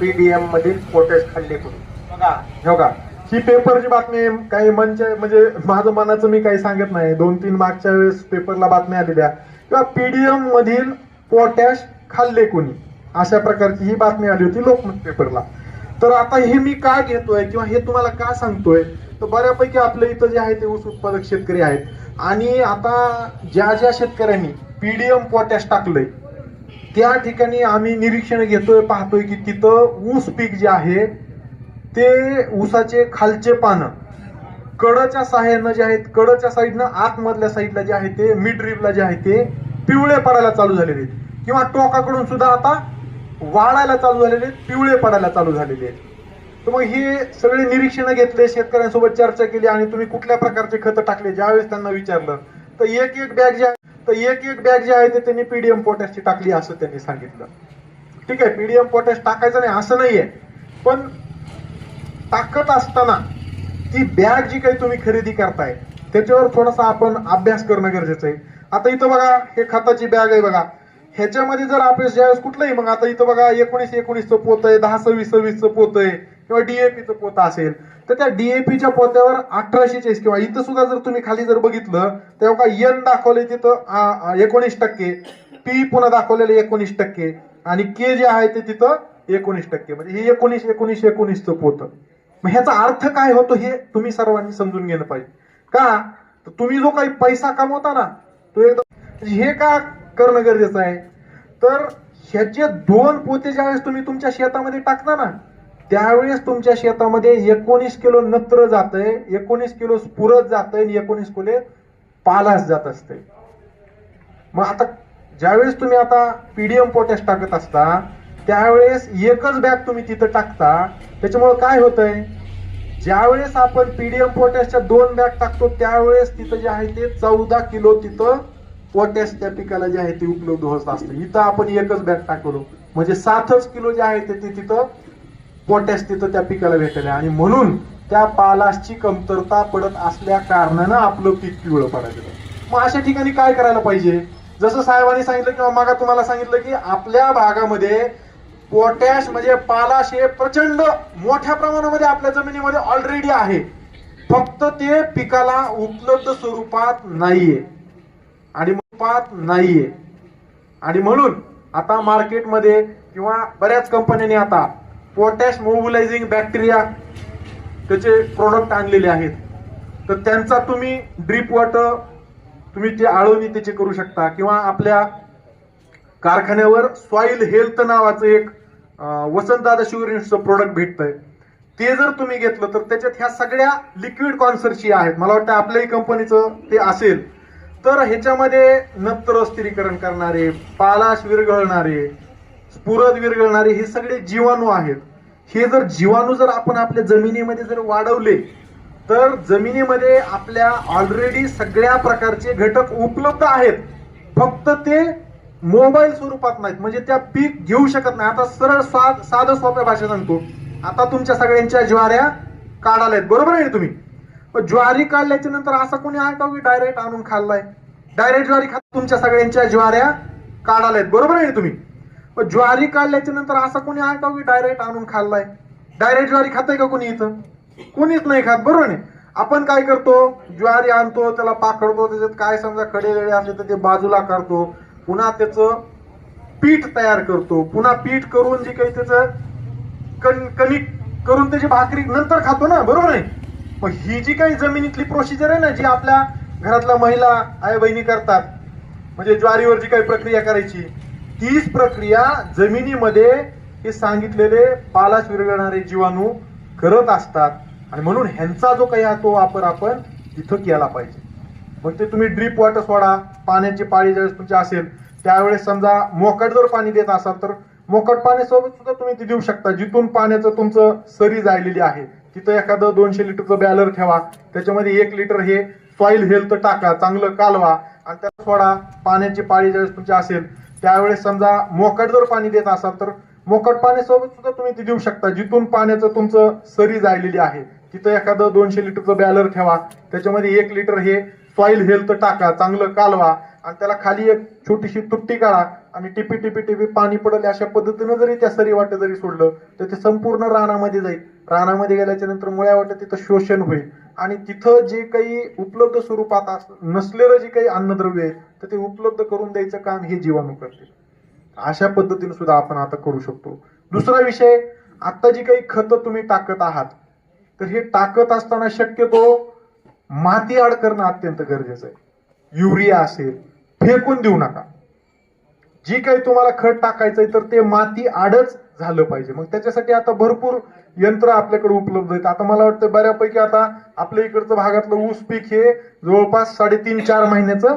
PDM मधील potash खाल्ले कोणी? बघा. हो ही पेपरची बातमी काही म्हणजे म्हणजे माझं मनाचं मी काही सांगत नाही. दोन तीन मागच्या वेळेस पेपरला बातम्या आलेल्या किंवा पीडीएम मधील पोटॅश खाल्ले कोणी? अशा प्रकारची ही बातमी आली होती लोकमत पेपरला तर आता हे मी का घेतोय? किंवा हे तुम्हाला का सांगतोय? तर बऱ्यापैकी आपल्या इथं जे आहे ते ऊस उत्पादक शेतकरी आहेत. आणि आता ज्या ज्या शेतकऱ्यांनी पीडीएम पोटॅश टाकलंय त्या ठिकाणी आम्ही निरीक्षण घेतोय पाहतोय की तिथं ऊस पीक जे आहे ते ऊसाचे खालचे पानं कडच्या साह्यानं जे आहेत कडच्या साईडनं आतमधल्या साईडला जे आहे ते मिड ड्रीपला जे आहे ते पिवळे पडायला चालू झालेले आहेत. किंवा टोकाकडून सुद्धा आता वाळायला चालू झालेले आहेत पिवळे पडायला चालू झालेले आहेत. तर मग हे सगळे निरीक्षण घेतले शेतकऱ्यांसोबत चर्चा केली आणि तुम्ही कुठल्या प्रकारचे खतं टाकले ज्यावेळेस त्यांना विचारलं. तर एक एक बॅग जे तर एक एक बॅग जे आहे ते त्यांनी पीडीएम पोटॅशची टाकली असं त्यांनी सांगितलं. ठीक आहे पीडीएम पोटॅश टाकायचं नाही असं नाहीये. पण टाकत असताना ती बॅग जी काही तुम्ही खरेदी करताय त्याच्यावर थोडासा आपण अभ्यास करणं गरजेचं आहे. आता इथं बघा हे खताची बॅग आहे बघा. ह्याच्यामध्ये जर अभ्यास ज्यावेळेस कुठलंही मग आता इथं बघा एकोणीस एकोणीसचं पोत आहे दहा सव्वीस सव्वीसचं पोत आहे. किंवा डीएपीचं पोत असेल तर त्या डीएपीच्या पोत्यावर अठराशे चाळीस किंवा इथं सुद्धा जर तुम्ही खाली जर बघितलं तेव्हा का एन दाखवले तिथं एकोणीस टक्के. पी पुन्हा दाखवलेले एकोणीस टक्के. आणि के जे आहे ते तिथं एकोणीस टक्के. म्हणजे हे एकोणीस एकोणीस एकोणीसचं पोत. मग ह्याचा अर्थ काय होतो हे तुम्ही सर्वांनी समजून घेणं पाहिजे. का? तर तुम्ही जो काही पैसा कमवता ना तो एकदम म्हणजे हे का करणं गरजेचं आहे? तर ह्याचे दोन पोते ज्यावेळेस तुम्ही तुमच्या शेतामध्ये टाकता ना त्यावेळेस तुमच्या शेतामध्ये एकोणीस किलो नत्र जातंय एकोणीस किलो स्फुरत जातंय आणि एकोणीस किलो पालास जात असते मग आता ज्यावेळेस तुम्ही आता पीडीएम पोटॅश टाकत असता त्यावेळेस एकच बॅग तुम्ही तिथं टाकता त्याच्यामुळे काय होतंय? ज्यावेळेस आपण पीडीएम पोटॅशच्या दोन बॅग टाकतो त्यावेळेस तिथं जे आहे ते चौदा किलो तिथं पोटॅश त्या पिकाला जे आहे ते उपलब्ध होत असतं. इथं आपण एकच बॅग टाकलो. म्हणजे सातच किलो जे आहे ते ते तिथं पोटॅश तिथं त्या पिकाला भेटले आणि म्हणून त्या पालासची कमतरता पडत असल्या कारणानं आपलं पीक पिवळं पडायचं. मग अशा ठिकाणी काय करायला पाहिजे? जसं साहेबांनी सांगितलं किंवा मागा तुम्हाला सांगितलं की आपल्या भागामध्ये पोटॅश म्हणजे पालाश हे प्रचंड मोठ्या प्रमाणामध्ये आपल्या जमिनीमध्ये ऑलरेडी आहे. फक्त ते पिकाला उपलब्ध स्वरूपात नाहीये. आणि रूपात नाहीये. आणि म्हणून आता मार्केटमध्ये किंवा बऱ्याच कंपन्यांनी आता पोटॅश मोबिलायझिंग बॅक्टेरिया त्याचे प्रोडक्ट आणलेले आहेत. तर त्यांचा तुम्ही ड्रीप वॉटर तुम्ही ते आळवणी त्याचे करू शकता. किंवा आपल्या कारखान्यावर सॉइल हेल्थ नावाचं एक वसंतदादा शुगर युनिटचं प्रोडक्ट भेटतंय. ते जर तुम्ही घेतलं तर त्याच्यात ह्या सगळ्या लिक्विड कॉन्सर्टची आहेत. मला वाटतं आपल्याही कंपनीचं ते असेल. तर ह्याच्यामध्ये नत्र स्थिरीकरण करणारे पालाश विरघळणारे स्फुरद विरघळणारे हे सगळे जीवाणू आहेत. हे जर जीवाणू जर आपण आपल्या जमिनीमध्ये जर वाढवले तर जमिनीमध्ये आपल्या ऑलरेडी सगळ्या प्रकारचे घटक उपलब्ध आहेत. फक्त ते मोबाईल स्वरूपात नाहीत. म्हणजे त्या पीक घेऊ शकत नाही. आता सरळ साध साधं सोप्या भाषेत सांगतो. आता तुमच्या सगळ्यांच्या ज्वाऱ्या काढायला आहेत. बरोबर आहे तुम्ही? ज्वारी काढल्याच्या नंतर असं कोणी ऐकाव की डायरेक्ट आणून खाल्लाय? डायरेक्ट ज्वारी खात तुमच्या सगळ्यांच्या ज्वाऱ्या काढायला आहेत. बरोबर आहे तुम्ही? पण ज्वारी काढल्याच्या नंतर असं कोणी आहे का की डायरेक्ट आणून खाल्लाय? डायरेक्ट ज्वारी खाताय का कोणी इथं? कोणीच नाही खात बरोबर नाही? आपण काय करतो? ज्वारी आणतो त्याला पाखडतो त्याच्यात काय समजा खडे असले तर ते बाजूला काढतो पुन्हा त्याचं पीठ तयार करतो. पुन्हा पीठ करून जे काही त्याचं कण कणिक करून त्याची भाकरी नंतर खातो ना बरोबर आहे? मग ही जी काही जमिनीतली प्रोसिजर आहे ना जी आपल्या घरातल्या महिला आई बहिणी करतात म्हणजे ज्वारीवर जी काही प्रक्रिया करायची तीच प्रक्रिया जमिनीमध्ये हे सांगितलेले पालाश विरघळणारे जीवाणू करत असतात. आणि म्हणून ह्यांचा जो काही आहे तो वापर आपण तिथं केला पाहिजे. मग ते तुम्ही ड्रीप वॉटर सोडा पाण्याची पाळी ज्यावेळेस तुमची असेल त्यावेळेस समजा मोकट जर पाणी देत असाल तर मोकट पाण्यासोबत सुद्धा तुम्ही ते देऊ शकता. जिथून पाण्याचं तुमचं सरी जायलेली आहे तिथं एखादं दोनशे लिटरचं बॅलर ठेवा. त्याच्यामध्ये एक लिटर हे सॉइल हेल्थ टाका चांगलं कालवा. आणि त्याला सोडा पाण्याची पाळी ज्यावेळेस तुमची असेल त्यावेळेस समजा मोकट जर पाणी देत असाल तर मोकट पाण्यासोबत सुद्धा तुम्ही ते देऊ शकता. जिथून पाण्याचं तुमचं सरी जायलेली आहे तिथं एखादं दोनशे लिटरचं बॅलर ठेवा. त्याच्यामध्ये एक लिटर हे सॉइल हेल्थ टाका चांगलं कालवा आणि त्याला खाली एक छोटीशी तुट्टी काढा. आणि टिपी टिपी टिपी पाणी पडले अशा पद्धतीनं जरी त्या सरी वाटे जरी सोडलं तर ते संपूर्ण रानामध्ये जाईल. रानामध्ये गेल्याच्यानंतर मुळ्या वाटत तिथं शोषण होईल. आणि तिथं जे काही उपलब्ध स्वरूपात नसलेलं जे काही अन्नद्रव्य आहे तर ते उपलब्ध करून द्यायचं काम हे जीवाणू करते अशा पद्धतीने सुद्धा आपण आता करू शकतो. दुसरा विषय आता जी काही खतं तुम्ही टाकत आहात तर हे टाकत असताना शक्यतो माती आड करणं अत्यंत गरजेचं आहे. युरिया असेल फेकून देऊ नका. जी काही तुम्हाला खत टाकायचंय तर ते माती आडच झालं पाहिजे. मग त्याच्यासाठी आता भरपूर यंत्र आपल्याकडे उपलब्ध आहेत. आता मला वाटतं बऱ्यापैकी आता आपल्या इकडचं भागातलं ऊस पीक हे जवळपास साडेतीन चार महिन्याचं